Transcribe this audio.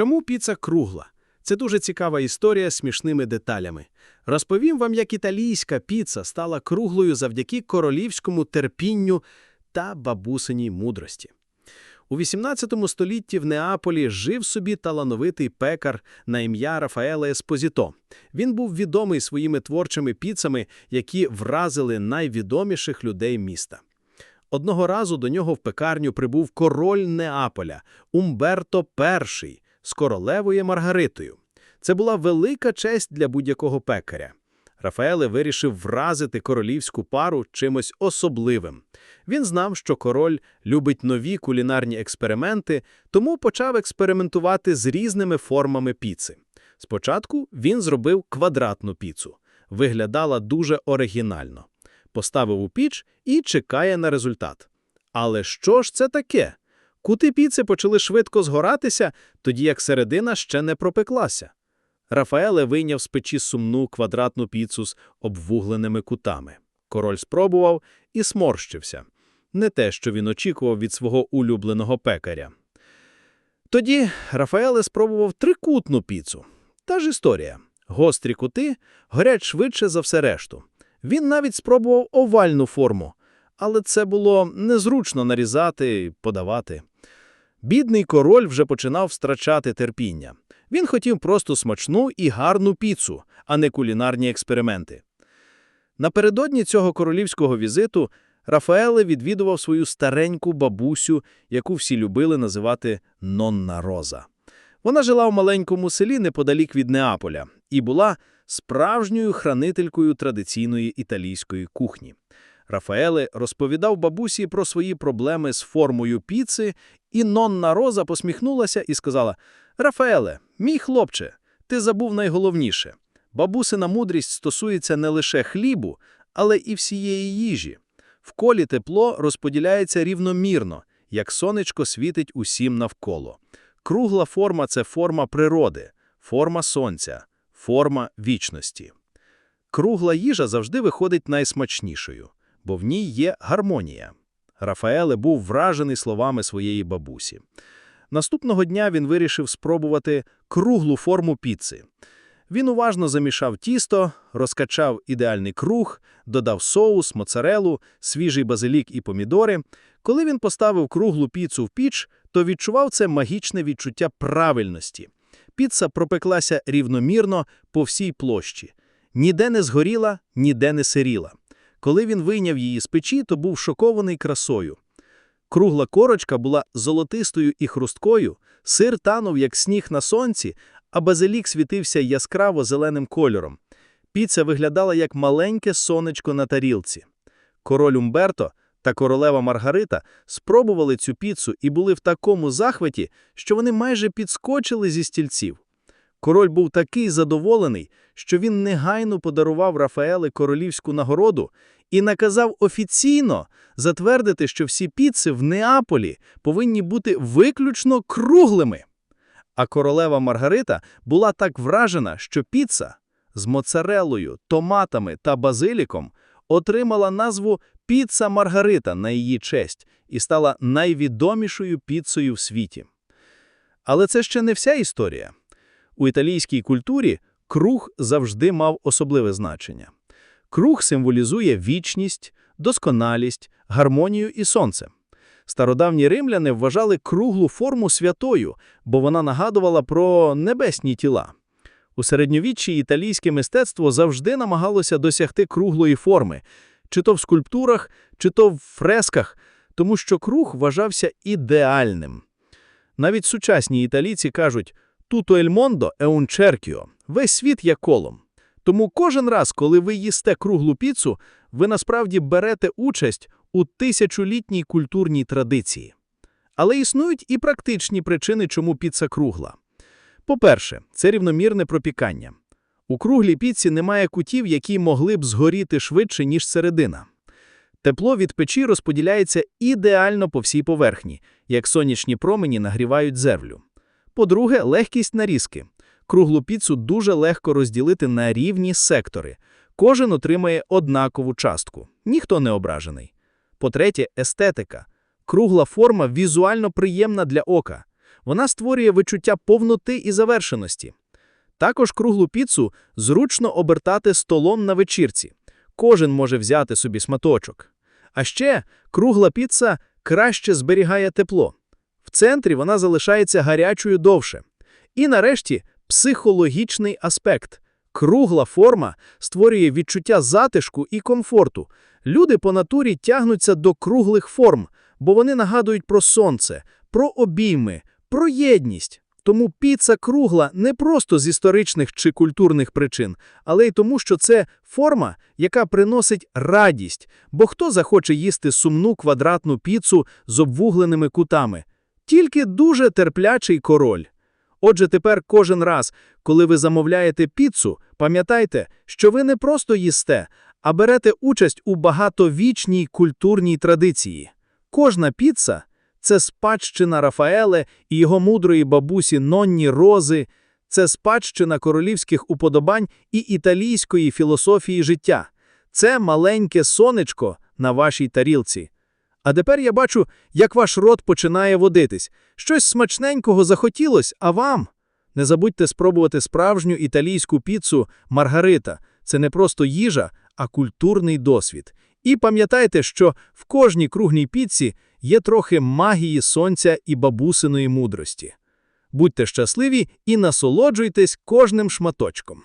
Чому піца кругла? Це дуже цікава історія з смішними деталями. Розповім вам, як італійська піца стала круглою завдяки королівському терпінню та бабусиній мудрості. У 18 столітті в Неаполі жив собі талановитий пекар на ім'я Рафаеле Еспозіто. Він був відомий своїми творчими піцами, які вразили найвідоміших людей міста. Одного разу до нього в пекарню прибув король Неаполя Умберто І з королевою Маргаритою. Це була велика честь для будь-якого пекаря. Рафаеле вирішив вразити королівську пару чимось особливим. Він знав, що король любить нові кулінарні експерименти, тому почав експериментувати з різними формами піци. Спочатку він зробив квадратну піцу. Виглядала дуже оригінально. Поставив у піч і чекає на результат. Але що ж це таке? Кути піци почали швидко згоратися, тоді як середина ще не пропеклася. Рафаеле вийняв з печі сумну квадратну піцу з обвугленими кутами. Король спробував і сморщився. Не те, що він очікував від свого улюбленого пекаря. Тоді Рафаеле спробував трикутну піцу. Та ж історія. Гострі кути горять швидше за все решту. Він навіть спробував овальну форму, але це було незручно нарізати і подавати. Бідний король вже починав втрачати терпіння. Він хотів просто смачну і гарну піцу, а не кулінарні експерименти. Напередодні цього королівського візиту Рафаеле відвідував свою стареньку бабусю, яку всі любили називати Нонна Роза. Вона жила в маленькому селі неподалік від Неаполя і була справжньою хранителькою традиційної італійської кухні. Рафаеле розповідав бабусі про свої проблеми з формою піци, і Нонна Роза посміхнулася і сказала: Рафаеле, мій хлопче, ти забув найголовніше. Бабусина мудрість стосується не лише хлібу, але і всієї їжі. В колі тепло розподіляється рівномірно, як сонечко світить усім навколо. Кругла форма це форма природи, форма сонця, форма вічності. Кругла їжа завжди виходить найсмачнішою, бо в ній є гармонія. Рафаеле був вражений словами своєї бабусі. Наступного дня він вирішив спробувати круглу форму піци. Він уважно замішав тісто, розкачав ідеальний круг, додав соус, моцарелу, свіжий базилік і помідори. Коли він поставив круглу піцу в піч, то відчував це магічне відчуття правильності. Піца пропеклася рівномірно по всій площі. Ніде не згоріла, ніде не сиріла. Коли він вийняв її з печі, то був шокований красою. Кругла корочка була золотистою і хрусткою, сир танув, як сніг на сонці, а базилік світився яскраво зеленим кольором. Піца виглядала як маленьке сонечко на тарілці. Король Умберто та королева Маргарита спробували цю піцу і були в такому захваті, що вони майже підскочили зі стільців. Король був такий задоволений, що він негайно подарував Рафаеле королівську нагороду і наказав офіційно затвердити, що всі піци в Неаполі повинні бути виключно круглими. А королева Маргарита була так вражена, що піца з моцарелою, томатами та базиліком отримала назву Піца Маргарита на її честь і стала найвідомішою піцею в світі. Але це ще не вся історія. У італійській культурі круг завжди мав особливе значення. Круг символізує вічність, досконалість, гармонію і сонце. Стародавні римляни вважали круглу форму святою, бо вона нагадувала про небесні тіла. У середньовіччі італійське мистецтво завжди намагалося досягти круглої форми, чи то в скульптурах, чи то в фресках, тому що круг вважався ідеальним. Навіть сучасні італійці кажуть «Tutto il mondo è un cerchio» – весь світ є колом. Тому кожен раз, коли ви їсте круглу піцу, ви насправді берете участь у тисячолітній культурній традиції. Але існують і практичні причини, чому піца кругла. По-перше, це рівномірне пропікання. У круглій піці немає кутів, які могли б згоріти швидше, ніж середина. Тепло від печі розподіляється ідеально по всій поверхні, як сонячні промені нагрівають землю. По-друге, легкість нарізки. Круглу піцу дуже легко розділити на рівні сектори. Кожен отримає однакову частку, ніхто не ображений. По-третє, естетика. Кругла форма візуально приємна для ока. Вона створює відчуття повноти і завершеності. Також круглу піцу зручно обертати столом на вечірці. Кожен може взяти собі сматочок. А ще кругла піца краще зберігає тепло. В центрі вона залишається гарячою довше. І нарешті психологічний аспект. Кругла форма створює відчуття затишку і комфорту. Люди по натурі тягнуться до круглих форм, бо вони нагадують про сонце, про обійми, про єдність. Тому піца кругла не просто з історичних чи культурних причин, але й тому, що це форма, яка приносить радість, бо хто захоче їсти сумну квадратну піцу з обвугленими кутами? Тільки дуже терплячий король. Отже, тепер кожен раз, коли ви замовляєте піцу, пам'ятайте, що ви не просто їсте, а берете участь у багатовічній культурній традиції. Кожна піца – це спадщина Рафаеле і його мудрої бабусі Нонні Рози, це спадщина королівських уподобань і італійської філософії життя. Це маленьке сонечко на вашій тарілці. А тепер я бачу, як ваш рот починає водитись. Щось смачненького захотілось, а вам? Не забудьте спробувати справжню італійську піцу Маргарита. Це не просто їжа, а культурний досвід. І пам'ятайте, що в кожній круглій піці є трохи магії сонця і бабусиної мудрості. Будьте щасливі і насолоджуйтесь кожним шматочком.